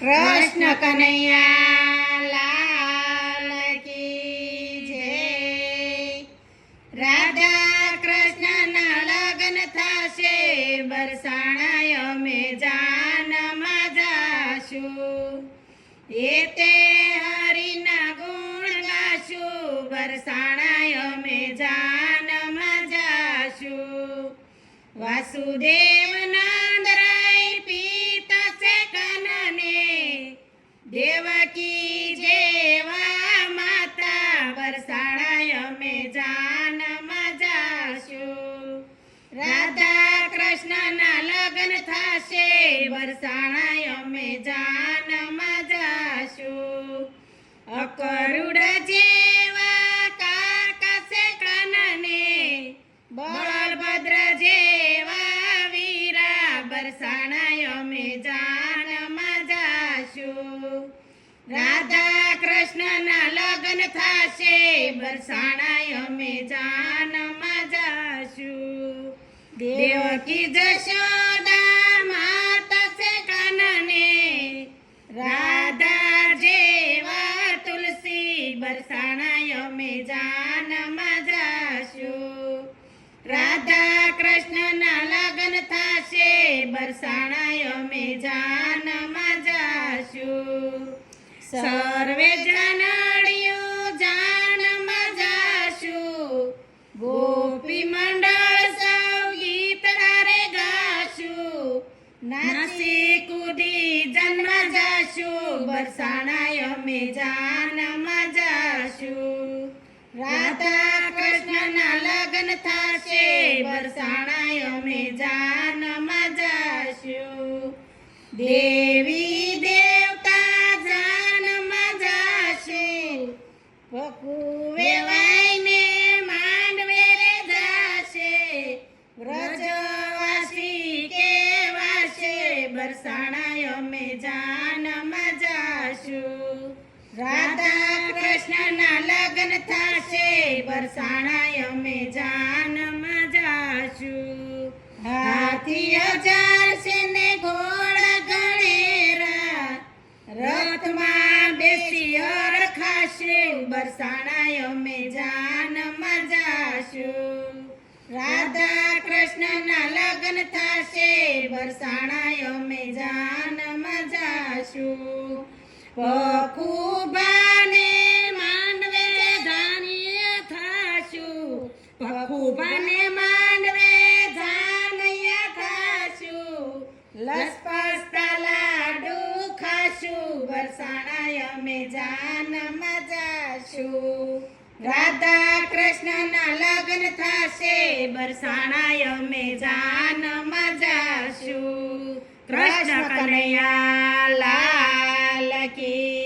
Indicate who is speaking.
Speaker 1: કૃષ્ણ કનૈયા લાલ કી જય. રાધા કૃષ્ણના લગ્ન થશે, બરસાણાય અમે જાનમાં જાશું. એ તે હરિના ગુણ ગાશું, બરસાણાય અમે જાનમાં જાશું. વાસુદેવ દેવકી જેવા માતા વરસાણાય અમે જાનમાં જાશું રાધા કૃષ્ણના લગ્ન થશે વરસાણાય અમે જાનમાં જાશું અકરુડ જેવા કાકસે કનને, બળભદ્ર જેવા વીરા વરસાણાય અમે જાનમાં રાધા કૃષ્ણના લગ્ન થશે. બરસાણાય અમે જાનમાં જાશું. દેવકી જશોદા માતા છે કાનને. રાધા જેવા તુલસી બરસાણા અમે જાનમાં જાશું. રાધા કૃષ્ણના લગ્ન થશે. બરસાણા અમે જાનમાં સર્વે જનાળીઓ જાનમાં જાશું ગોપી મંડળ સૌ ગીત રે ગાશું. નાસી કુદી જન્મ જાશું. બરસાણા અમે જાનમાં જાશું રાધા કૃષ્ણના લગ્ન થશે. બરસાણા અમે જાનમાં જાશું દેવી વકુવે વાઈને માંડવે રે જાશે. વ્રજવાસી કેવાશે બરસાણાય અમે જાનમાં જાશું. રાધા કૃષ્ણના લગ્ન થશે, બરસાણાય અમે જાનમાં જાશું. હાથી ચાલશે ને ઘોડા ગણેરા રથમાં હરખાશે બરસાણા અમે જાનમાં જાશું. રાધા કૃષ્ણના લગ્ન થશે બરસાણા અમે જાનમાં જાશું. પખુબાને વરસાણાય અમે જાનમાં જાશું. રાધા કૃષ્ણના લગ્ન થશે. બરસાણાય અમે જાનમાં જાશું. કૃષ્ણ કનૈયા લાલ કી